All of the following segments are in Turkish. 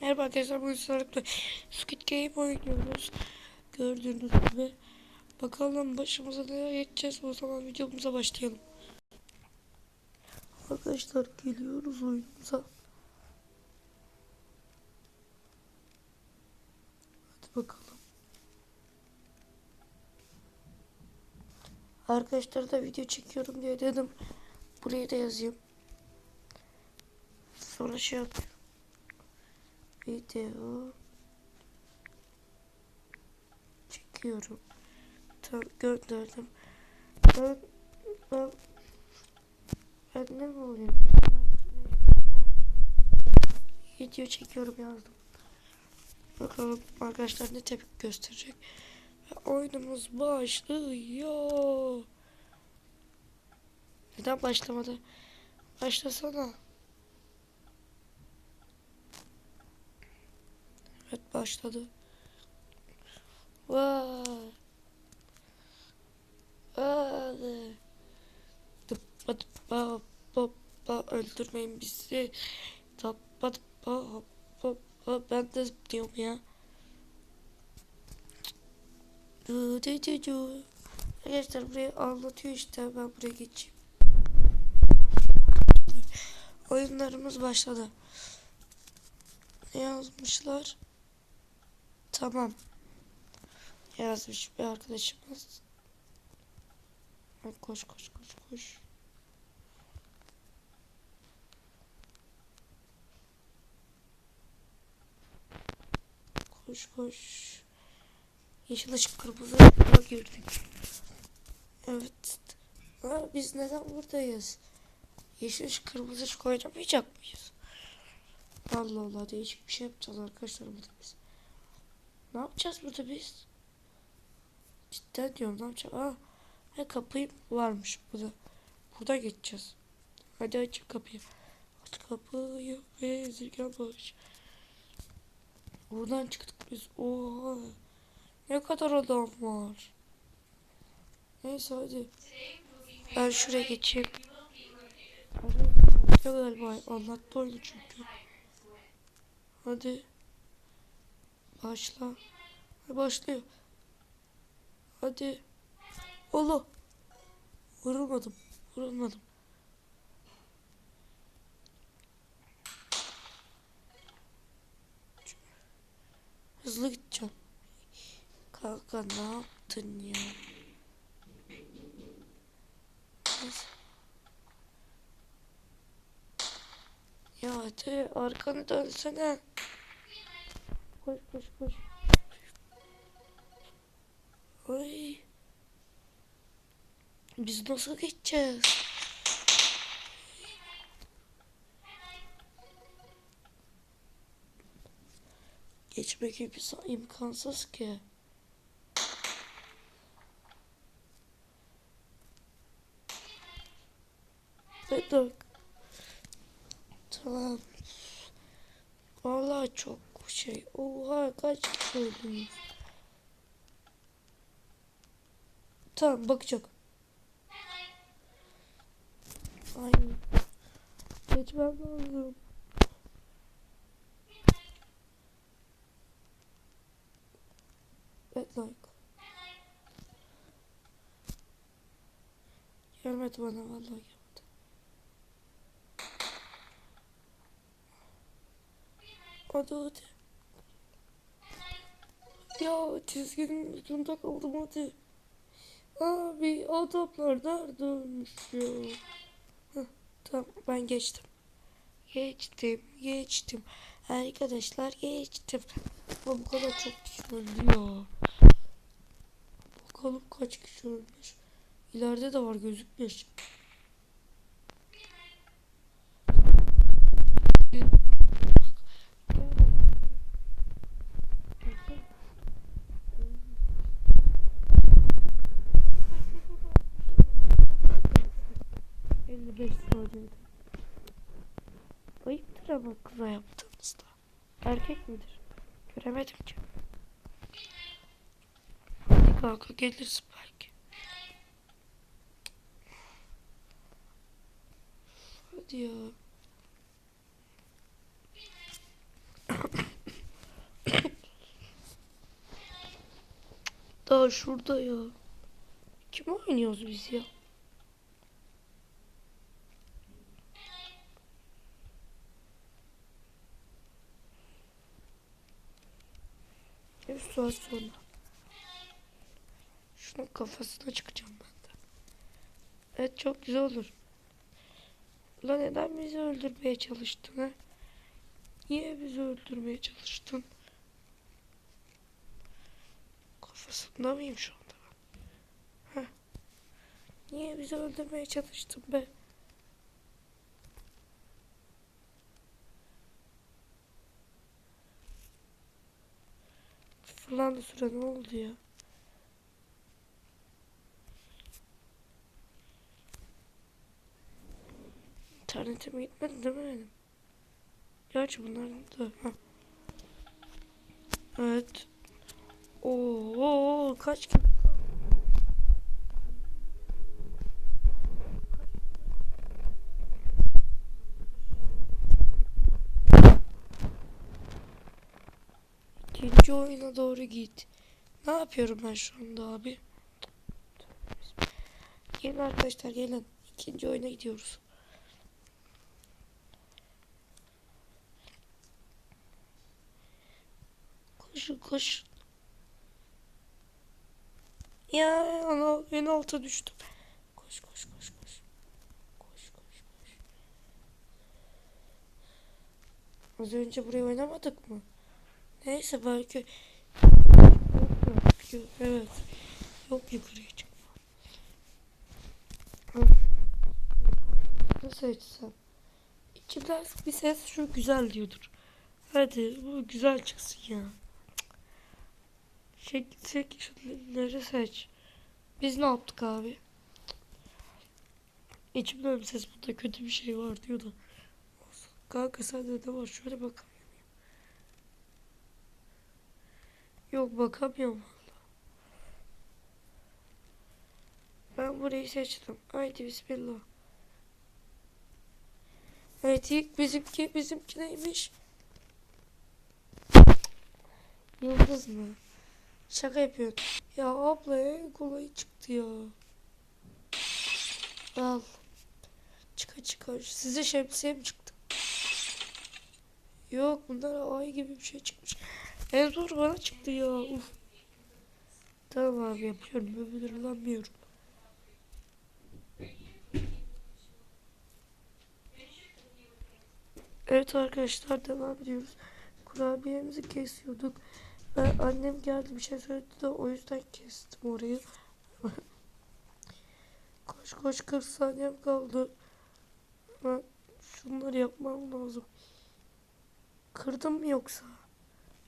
Merhaba arkadaşlar bugün sizlerle Squid Game oynuyoruz. Gördüğünüz gibi. Bakalım başımıza neler geçeceğiz. O zaman videomuza başlayalım. Arkadaşlar geliyoruz oyunumuza. Hadi bakalım. Arkadaşlar da video çekiyorum diye dedim. Buraya da yazayım. Sonra şey yapıyorum. Video çekiyorum. Tamam gönderdim. Ben ben ben ne mi olayım? Video çekiyorum yazdım. Bakalım arkadaşlar ne tepki gösterecek. Ve oyunumuz başlıyor. Neden başlamadı? Başlasana. Evet başladı. Vay. Vay. Tıppa tıppa hoppa öldürmeyin bizi. Tappa tıppa hoppa hoppa ben de zıplıyorum ya. Arkadaşlar burayı anlatıyor işte ben buraya geçeyim. Oyunlarımız başladı. Ne yazmışlar? Tamam. Yazmış bir arkadaşımız. Koş koş koş koş. Koş koş. Yeşil ışık kırmızı ışığa girdik. Evet. Ha, biz neden buradayız? Yeşil ışık kırmızı ışık oynamayacak mıyız? Allah Allah değişik bir şey yapacağız arkadaşlar burada biz. Ne yapacağız burada biz? Cidden diyorum ne yapacağız? Aa, ha, kapı varmış burada. Burada geçeceğiz. Hadi aç kapıyı. Aç kapıyı ve zirgen baş. Buradan çıktık biz. Oha. Ne kadar adam var. Neyse hadi. Ben şuraya geçeyim. Hadi. galiba anlattı oyunu çünkü. Hadi. Başla. Başlıyor. Hadi. Allah. Vurulmadım. Vurulmadım. Hızlı gideceğim. Kanka ne yaptın ya? Ya hadi arkanı dönsene. Koş koş koş. Ay. Biz nasıl geçeceğiz? Geçmek imkansız ki. Dakika. Tamam. Vallahi çok şey. Oha kaç kişi öldünüz? Tamam bakacak. Ay. Geçmem lazım. Evet like. Gelmedi bana vallahi gelmedi. Hadi hadi. Ya çizginin ucunda kaldım hadi. Abi adamlar neredeymiş ya? Heh, tamam ben geçtim. Geçtim, geçtim. Arkadaşlar geçtim. Ama bu kadar çok kişi öldü ya. Bakalım kaç kişi ölmüş. İleride de var gözükmüyor 5 saniyede. Ayıptır ama kıza yaptığınızda. Erkek midir? Göremedim ki. Hadi kanka gelirsin belki. Hadi ya. Daha şurada ya. Kim oynuyoruz biz ya? Bir saat sonra. Şunun kafasına çıkacağım ben de. Evet çok güzel olur. Ulan neden bizi öldürmeye çalıştın ha? Niye bizi öldürmeye çalıştın? Kafasında mıyım şu anda? Heh. Niye bizi öldürmeye çalıştın be? Fırlandı süre ne oldu ya? İnternetim gitmedi değil mi benim? Gerçi bunların da. Ha. Evet. Oo kaç kişi kaldı? İkinci oyuna doğru git. Ne yapıyorum ben şu anda abi? Gelin arkadaşlar gelin. İkinci oyuna gidiyoruz. Koşun koşun. Ya ana en alta düştüm. Koş koş koş koş. Koş koş koş. Az önce buraya oynamadık mı? Neyse belki Yok, evet. Yok yukarıya çıkma. Ne seçsem? İçimden bir ses şu güzel diyordur. Hadi bu güzel çıksın ya. Şey, seç, şunları seç. Biz ne yaptık abi? İçimden bir ses burada kötü bir şey var diyor da. Olsun. Kanka sende de var şöyle bakamıyor Yok bakamıyorum. Ben burayı seçtim. Haydi bismillah. Evet ilk bizimki bizimki neymiş? Yıldız mı? Şaka yapıyorsun. Ya abla en kolay çıktı ya. Al. Çıka çıka. Size şemsiye mi çıktı? Yok bunlar ay gibi bir şey çıkmış. En zor bana çıktı ya. Uf. Tamam abi yapıyorum. Öbürlanmıyorum. Evet arkadaşlar devam ediyoruz. Kurabiyemizi kesiyorduk. Ben, annem geldi bir şey söyledi de o yüzden kestim orayı. koş koş 40 saniyem kaldı. Ben şunları yapmam lazım. Kırdım mı yoksa?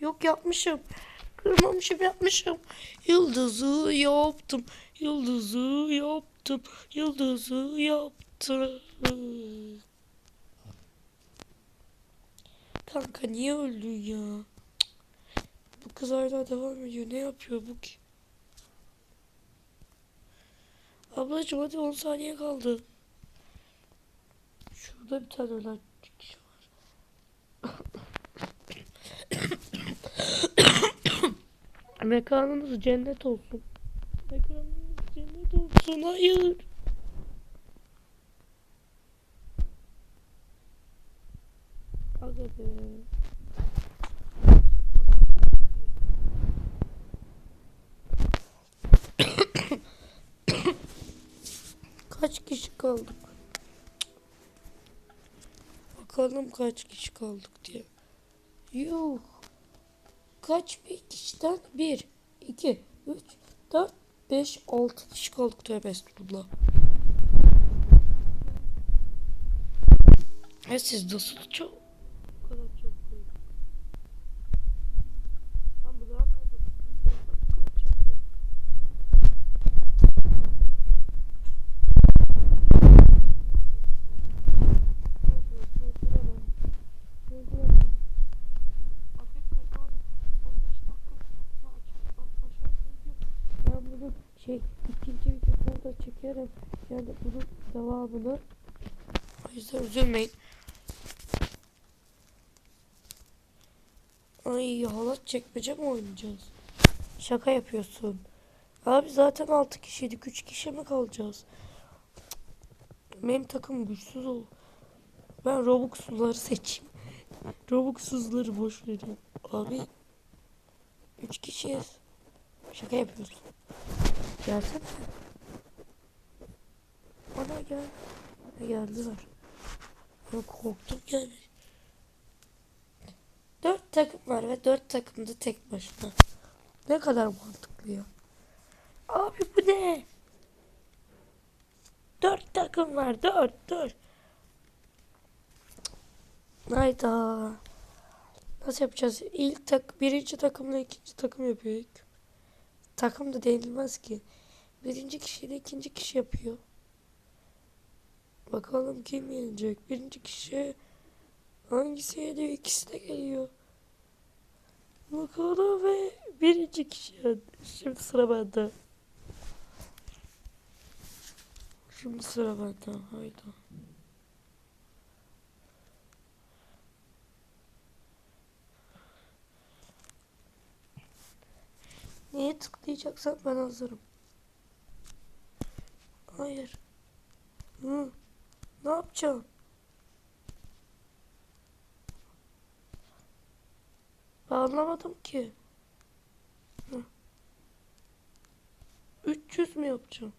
Yok yapmışım. Kırmamışım yapmışım. Yıldızı yaptım. Yıldızı yaptım. Yıldızı yaptım. Kanka niye öldün ya? Bu kız hala devam ediyor. Ne yapıyor bu ki? Ablacım hadi 10 saniye kaldı. Şurada bir tane ölen kişi var. Mekanınız cennet olsun. Mekanınız cennet olsun. Hayır. Aga be. Kaç kişi kaldık? Bakalım kaç kişi kaldık diye. Yok. Kaç bir kişiden? Bir, iki, üç, dört, beş, altı kişi kaldık tövbe estağfurullah. E siz nasıl çok bu kadar çok koyduk? Ben bu daha ne oldu? Bu kadar çok koyduk. Ben bunu şey ikinci videoda çekerim. Yani bunun devamını. O yüzden üzülmeyin. Ay halat çekmece mi oynayacağız? Şaka yapıyorsun. Abi zaten 6 kişiydik. 3 kişi mi kalacağız? Benim takım güçsüz ol. Ben Robux'luları seçeyim. Robux'suzları boş vereyim. Abi 3 kişiyiz. Şaka yapıyorsun. Gelsene. Bana gel. Geldiler. Ben korktum yani. Dört takım var ve dört takım da tek başına. Ne kadar mantıklı ya. Abi bu ne? Dört takım var. Dört, dört. Hayda. Nasıl yapacağız? İlk tak birinci takımla ikinci takım yapıyor. Takım da denilmez ki. Birinci kişiyle ikinci kişi yapıyor. Bakalım kim yenecek? Birinci kişi hangisi yeniyor? İkisi de geliyor. Bakalım ve birinci kişi. Şimdi sıra bende. Şimdi sıra bende. Haydi. Neye tıklayacaksan ben hazırım. Hayır. Hı. Ne yapacağım? Ben anlamadım ki. Hı. 300 mü yapacağım?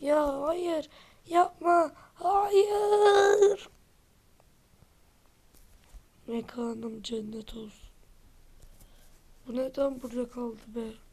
Ya hayır. Yapma. Hayır. Mekanım cennet olsun. Bu neden burada kaldı be?